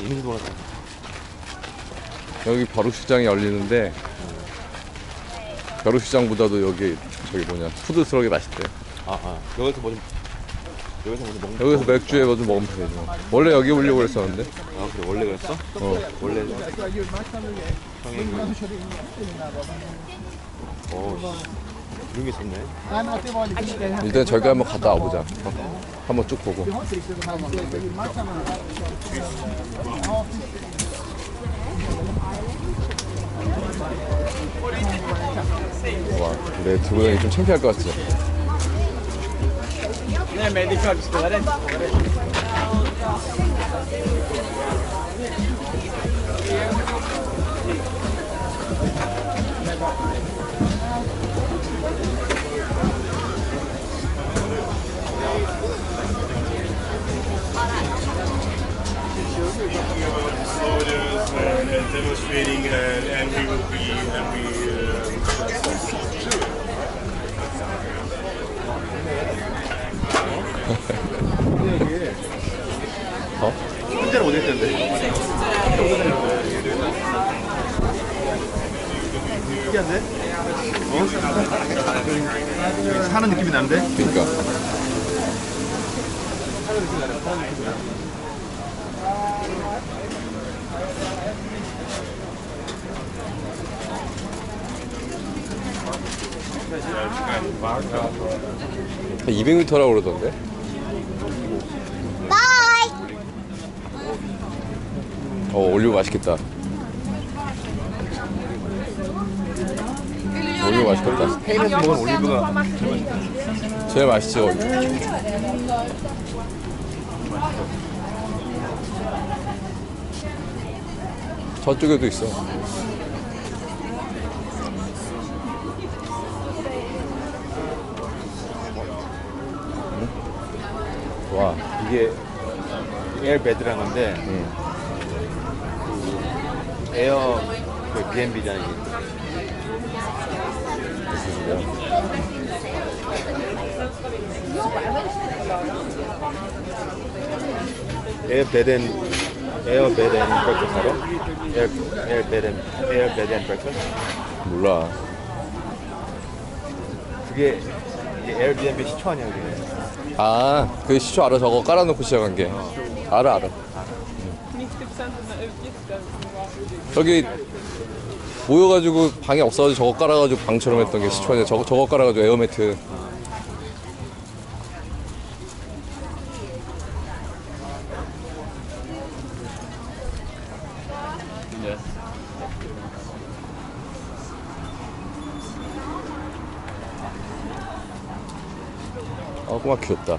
이미 돌아다. 여기 벼룩시장이 열리는데 벼룩시장보다도 여기 저기 뭐냐 푸드스럭이 맛있대. 아, 아. 여기서 뭐 좀, 여기서 뭐좀 먹는 여기서 맥주에 뭐 좀 먹으면 되지. 원래 여기 오려고 그랬었는데. 아, 그래. 원래 그랬어? 어. 원래. 형이 그. 어, 이런 게 있었네. 일단 저기 한번 갔다 와보자. 어? 한번 쭉 보고. 와, 근데 들고 다니기 좀 창피할 것 같지? sodas and, and demonstrating, and, and we will be, and we. Uh, 어? 혼자로 어디 했던데? 특이한데? 어? 사는 느낌이 나는데? 그러니까. 한 200m라고 그러던데? 어, 올리브 맛있겠다. 올리브 맛있겠다. 스페인에서 먹은 올리브가 제일 맛있지, 거기. 저쪽에도 있어. 와, 이게 에어베드라는 건데 그 에어 그 이게. 에어베드 에어 베드 앤 브렉퍼스트 알아? 에어, 에어 베드 앤 에어 베드 앤 브렉퍼스트 몰라. 그게 이게 에어비앤비 시초 아니야 그게 아, 그 시초 알아? 저거 깔아놓고 시작한 게. 알아, 알아. 90% av dina utgifter kommer vara 저기 모여가지고 방에 없어가지고 저거 깔아가지고 방처럼 했던 게 시초 아니야? 저거, 저거 깔아가지고 에어매트. 아, 꼬마 귀엽다.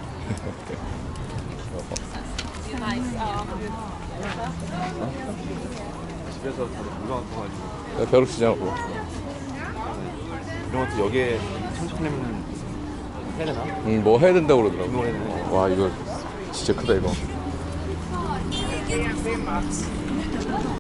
집에서 물건 갖고 가지고 벼룩 시장으로. 이런 것도 여기에 청소하려면 해야 되나? 음, 뭐 해야 된다고 그러더라고. 해야 되나? 와, 이거 진짜 크다, 이거.